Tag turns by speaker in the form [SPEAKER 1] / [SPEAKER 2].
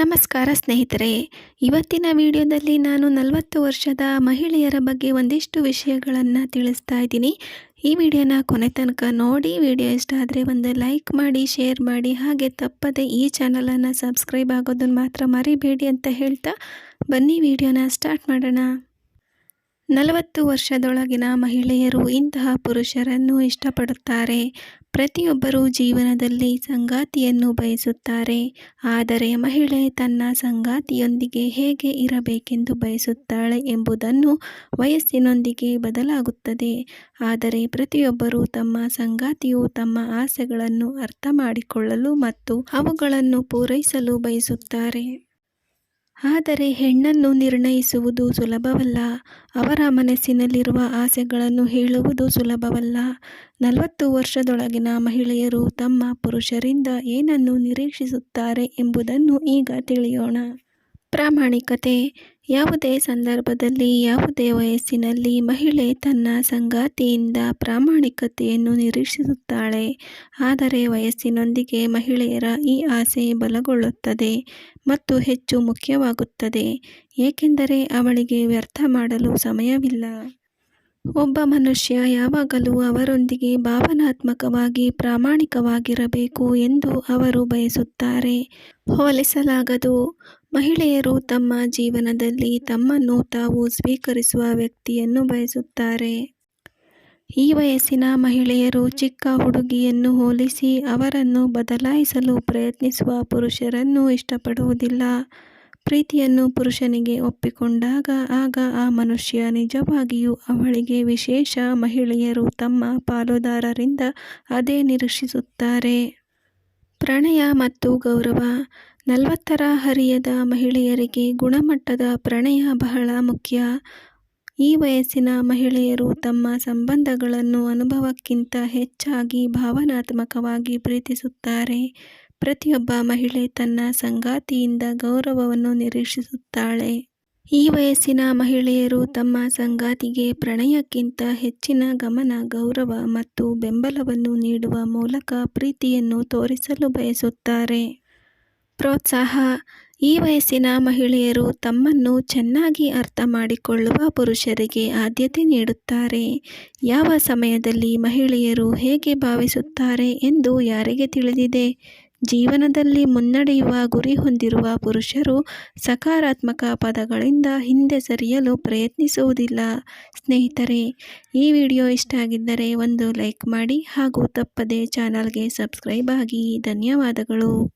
[SPEAKER 1] ನಮಸ್ಕಾರ ಸ್ನೇಹಿತರೆ. ಇವತ್ತಿನ ವಿಡಿಯೋದಲ್ಲಿ ನಾನು ನಲವತ್ತು ವರ್ಷದ ಮಹಿಳೆಯರ ಬಗ್ಗೆ ಒಂದಿಷ್ಟು ವಿಷಯಗಳನ್ನು ತಿಳಿಸ್ತಾ ಇದ್ದೀನಿ. ಈ ವಿಡಿಯೋನ ಕೊನೆ ತನಕ ನೋಡಿ, ವಿಡಿಯೋ ಇಷ್ಟ ಆದರೆ ಒಂದು ಲೈಕ್ ಮಾಡಿ, ಶೇರ್ ಮಾಡಿ. ಹಾಗೆ ತಪ್ಪದೆ ಈ ಚಾನಲನ್ನು ಸಬ್ಸ್ಕ್ರೈಬ್ ಆಗೋದನ್ನು ಮಾತ್ರ ಮರಿಬೇಡಿ ಅಂತ ಹೇಳ್ತಾ ಬನ್ನಿ ವಿಡಿಯೋನ ಸ್ಟಾರ್ಟ್ ಮಾಡೋಣ. ನಲವತ್ತು ವರ್ಷದೊಳಗಿನ ಮಹಿಳೆಯರು ಇಂತಹ ಪುರುಷರನ್ನು ಇಷ್ಟಪಡುತ್ತಾರೆ. ಪ್ರತಿಯೊಬ್ಬರೂ ಜೀವನದಲ್ಲಿ ಸಂಗಾತಿಯನ್ನು ಬಯಸುತ್ತಾರೆ. ಆದರೆ ಮಹಿಳೆ ತನ್ನ ಸಂಗಾತಿಯೊಂದಿಗೆ ಹೇಗೆ ಇರಬೇಕೆಂದು ಬಯಸುತ್ತಾಳೆ ಎಂಬುದನ್ನು ವಯಸ್ಸಿನೊಂದಿಗೆ ಬದಲಾಗುತ್ತದೆ. ಆದರೆ ಪ್ರತಿಯೊಬ್ಬರೂ ತಮ್ಮ ಸಂಗಾತಿಯು ತಮ್ಮ ಆಸೆಗಳನ್ನು ಅರ್ಥ ಮಾಡಿಕೊಳ್ಳಲು ಮತ್ತು ಅವುಗಳನ್ನು ಪೂರೈಸಲು ಬಯಸುತ್ತಾರೆ. ಆದರೆ ಹೆಣ್ಣನ್ನು ನಿರ್ಣಯಿಸುವುದು ಸುಲಭವಲ್ಲ. ಅವರ ಮನಸ್ಸಿನಲ್ಲಿರುವ ಆಸೆಗಳನ್ನು ಹೇಳುವುದು ಸುಲಭವಲ್ಲ. ನಲವತ್ತು ವರ್ಷದೊಳಗಿನ ಮಹಿಳೆಯರು ತಮ್ಮ ಪುರುಷರಿಂದ ಏನನ್ನು ನಿರೀಕ್ಷಿಸುತ್ತಾರೆ ಎಂಬುದನ್ನು ಈಗ ತಿಳಿಯೋಣ. ಪ್ರಾಮಾಣಿಕತೆ. ಯಾವುದೇ ಸಂದರ್ಭದಲ್ಲಿ, ಯಾವುದೇ ವಯಸ್ಸಿನಲ್ಲಿ ಮಹಿಳೆ ತನ್ನ ಸಂಗಾತಿಯಿಂದ ಪ್ರಾಮಾಣಿಕತೆಯನ್ನು ನಿರೀಕ್ಷಿಸುತ್ತಾಳೆ. ಆದರೆ ವಯಸ್ಸಿನೊಂದಿಗೆ ಮಹಿಳೆಯರ ಈ ಆಸೆ ಬಲಗೊಳ್ಳುತ್ತದೆ ಮತ್ತು ಹೆಚ್ಚು ಮುಖ್ಯವಾಗುತ್ತದೆ, ಏಕೆಂದರೆ ಅವಳಿಗೆ ವ್ಯರ್ಥ ಮಾಡಲು ಸಮಯವಿಲ್ಲ. ಒಬ್ಬ ಮನುಷ್ಯ ಯಾವಾಗಲೂ ಅವರೊಂದಿಗೆ ಭಾವನಾತ್ಮಕವಾಗಿ ಪ್ರಾಮಾಣಿಕವಾಗಿರಬೇಕು ಎಂದು ಅವರು ಬಯಸುತ್ತಾರೆ. ಹೋಲಿಸಲಾಗದು, ಮಹಿಳೆಯರು ತಮ್ಮ ಜೀವನದಲ್ಲಿ ತಮ್ಮನ್ನು ತಾವು ಸ್ವೀಕರಿಸುವ ವ್ಯಕ್ತಿಯನ್ನು ಬಯಸುತ್ತಾರೆ. ಈ ವಯಸ್ಸಿನ ಮಹಿಳೆಯರು ಚಿಕ್ಕ ಹುಡುಗಿಯನ್ನು ಹೋಲಿಸಿ ಅವರನ್ನು ಬದಲಾಯಿಸಲು ಪ್ರಯತ್ನಿಸುವ ಪುರುಷರನ್ನು ಇಷ್ಟಪಡುವುದಿಲ್ಲ. ಪ್ರೀತಿಯನ್ನು ಪುರುಷನಿಗೆ ಒಪ್ಪಿಕೊಂಡಾಗ ಆಗ ಆ ಮನುಷ್ಯ ನಿಜವಾಗಿಯೂ ಅವಳಿಗೆ ವಿಶೇಷ ಮಹಿಳೆಯರು ತಮ್ಮ ಪಾಲುದಾರರಿಂದ ಅದೇ ನಿರೀಕ್ಷಿಸುತ್ತಾರೆ. ಪ್ರಣಯ ಮತ್ತು ಗೌರವ. ನಲವತ್ತರ ಹರಿಯದ ಮಹಿಳೆಯರಿಗೆ ಗುಣಮಟ್ಟದ ಪ್ರಣಯ ಬಹಳ ಮುಖ್ಯ. ಈ ವಯಸ್ಸಿನ ಮಹಿಳೆಯರು ತಮ್ಮ ಸಂಬಂಧಗಳನ್ನು ಅನುಭವಕ್ಕಿಂತ ಹೆಚ್ಚಾಗಿ ಭಾವನಾತ್ಮಕವಾಗಿ ಪ್ರೀತಿಸುತ್ತಾರೆ. ಪ್ರತಿಯೊಬ್ಬ ಮಹಿಳೆ ತನ್ನ ಸಂಗಾತಿಯಿಂದ ಗೌರವವನ್ನು ನಿರೀಕ್ಷಿಸುತ್ತಾಳೆ. ಈ ವಯಸ್ಸಿನ ಮಹಿಳೆಯರು ತಮ್ಮ ಸಂಗಾತಿಗೆ ಪ್ರಣಯಕ್ಕಿಂತ ಹೆಚ್ಚಿನ ಗಮನ, ಗೌರವ ಮತ್ತು ಬೆಂಬಲವನ್ನು ನೀಡುವ ಮೂಲಕ ಪ್ರೀತಿಯನ್ನು ತೋರಿಸಲು ಬಯಸುತ್ತಾರೆ. ಪ್ರೋತ್ಸಾಹ. ಈ ವಯಸ್ಸಿನ ಮಹಿಳೆಯರು ತಮ್ಮನ್ನು ಚೆನ್ನಾಗಿ ಅರ್ಥ ಮಾಡಿಕೊಳ್ಳುವ ಪುರುಷರಿಗೆ ಆದ್ಯತೆ ನೀಡುತ್ತಾರೆ. ಯಾವ ಸಮಯದಲ್ಲಿ ಮಹಿಳೆಯರು ಹೇಗೆ ಭಾವಿಸುತ್ತಾರೆ ಎಂದು ಯಾರಿಗೆ ತಿಳಿದಿದೆ? ಜೀವನದಲ್ಲಿ ಮುನ್ನಡೆಯುವ ಗುರಿ ಹೊಂದಿರುವ ಪುರುಷರು ಸಕಾರಾತ್ಮಕ ಪದಗಳಿಂದ ಹಿಂದೆ ಸರಿಯಲು ಪ್ರಯತ್ನಿಸುವುದಿಲ್ಲ. ಸ್ನೇಹಿತರೆ, ಈ ವಿಡಿಯೋ ಇಷ್ಟ ಆಗಿದ್ದರೆ ಒಂದು ಲೈಕ್ ಮಾಡಿ ಹಾಗೂ ತಪ್ಪದೆ ಚಾನಲ್ಗೆ ಸಬ್ಸ್ಕ್ರೈಬ್ ಆಗಿ. ಧನ್ಯವಾದಗಳು.